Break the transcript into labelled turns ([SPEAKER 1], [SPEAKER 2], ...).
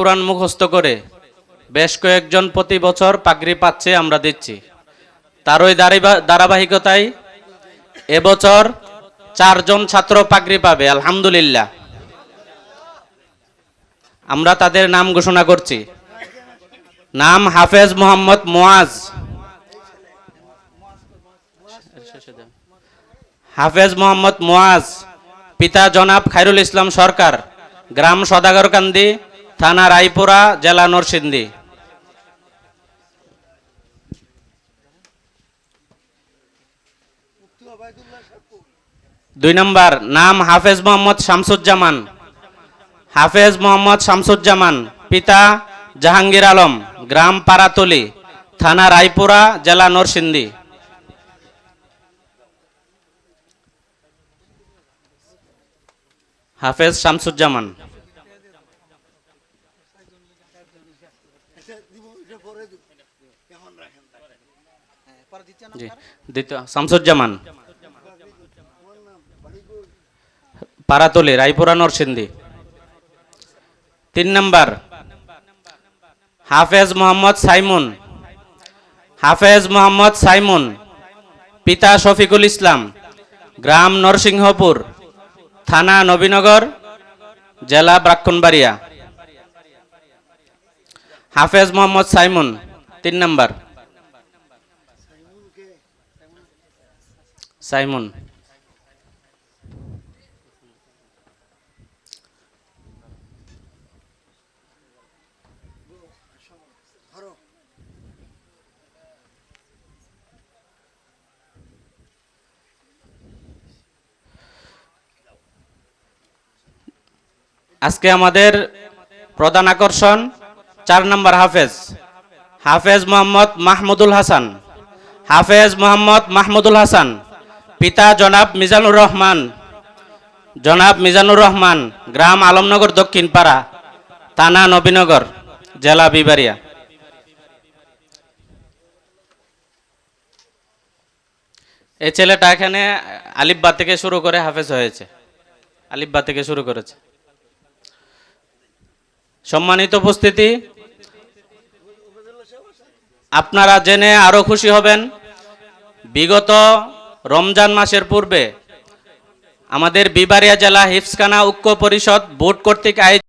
[SPEAKER 1] কোরআন মুখস্থ করে, বেশ কয়েকজন প্রতি বছর পাগড়ি পাচ্ছে আমরা দিচ্ছি। তারই দাঁড়িবা- ধারাবাহিকতায় এবছর চারজন ছাত্র পাগড়ি পাবে, আলহামদুলিল্লাহ। আমরা তাদের নাম ঘোষণা করছি। নাম হাফেজ মোহাম্মদ মোয়াজ। হাফেজ মোহাম্মদ মোয়াজ, পিতা জনাব খাইরুল ইসলাম সরকার, গ্রাম সদাগরকান্দি থানা রায়পুরা, জেলা নরসিংদী। দুই নম্বর, নাম হাফেজ মোহাম্মদ শামসুজ্জামান। হাফেজ মোহাম্মদ শামসুজ্জামান, পিতা জাহাঙ্গীর আলম, গ্রাম পাড়াতলি থানা রায়পুরা, জেলা নরসিংদী। হাফেজ শামসুজ্জামান। জি। দ্বিতীয় শামসুজ্জামান। পাড়াতলি রায়পুরা নরসিংদী। তিন নম্বর হাফেজ মোহাম্মদ সাইমুন। হাফেজ মোহাম্মদ সাইমুন পিতা শফিকুল ইসলাম গ্রাম নরসিংহপুর থানা নবীনগর জেলা ব্রাহ্মণবাড়িয়া হাফেজ মোহাম্মদ সাইমুন তিন নম্বর। সাইমুন। আজকে আমাদের প্রধান আকর্ষণ চার নম্বর হাফেজ। হাফেজ মোহাম্মদ মাহমুদুল হাসান। হাফেজ মোহাম্মদ মাহমুদুল হাসান। পিতা জনাব মিজানুর রহমান। জনাব মিজানুর রহমান, গ্রাম আলমনগর দক্ষিণ পাড়া থানা নবীনগর, জেলা বিবারিয়া এই ছেলেটা এখানে আলিফবা থেকে শুরু করে হাফেজ হয়েছে। আলিফবা থেকে শুরু করেছে। সম্মানিত উপস্থিতি আপনারা জেনে আরও খুশি হবেন। বিগত রমজান মাসের পূর্বে আমাদের বিবারিয়া জেলা হিফসখানা ঐক্য পরিষদ বোর্ড কর্তৃক আয়োজিত